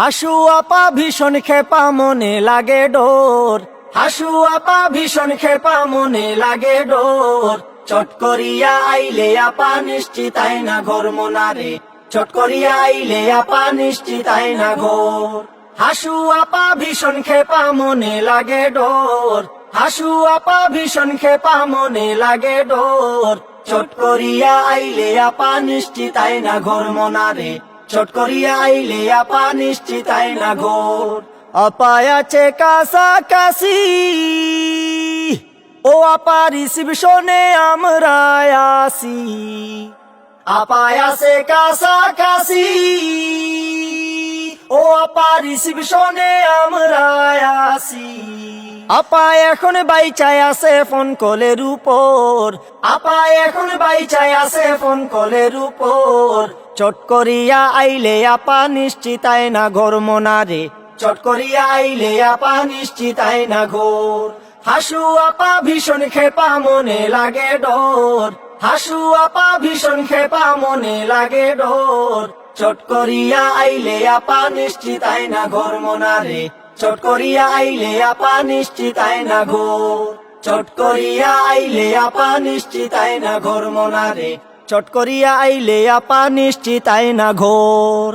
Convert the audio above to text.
হাসু আপা ভীষণ খেপা, মনে লাগে ডোর। হাসু আপা ভীষণ খেপা, মনে লাগে ডোর। চট করিয়া আইলে আপা নিশ্চিত না ঘর মোনারে। চট করিয়া আইলে আপা নিশ্চিত না ঘর। হাসু আপা ভীষণ খেপা, মনে লাগে ডোর। হাসু আপা ভীষণ খেপা, মনে লাগে ডোর। চট করিয়া আইলে আপা নিশ্চিত না ঘর মোনারে। চট করিয়া আইলে আপা নিশ্চিত না ঘোর। অপায় আছে কাছাকাছি, ও আপা রিসিপশনে আমরা আসি আপায় আছে কাছাকাছি, ও আপা রিসিপশনে আমরা আসি আপা এখন বাইচায় আছে ফোন কলের উপর। আপা এখন বাইচায় আছে ফোন কলের উপর। চট করিয়া আইলে আপা নিশ্চিতায় না ঘর মোনারে। চট করিয়া আইলে আপা নিশ্চিতায় না ঘোর। হাসু আপা ভীষণ খেপা মনে লাগে ডোর। হাসু আপা ভীষণ খেপা মনে লাগে ডোর। চট করিয়া আইলে আপা নিশ্চিতায় না ঘর মোনারে। চট করিয়া আইলে আপা নিশ্চিত না ঘোর চট করিয়া আইলে আপা নিশ্চিত না ঘোর মনারে। চট করিয়া আইলে আপা নিশ্চিত না ঘোর।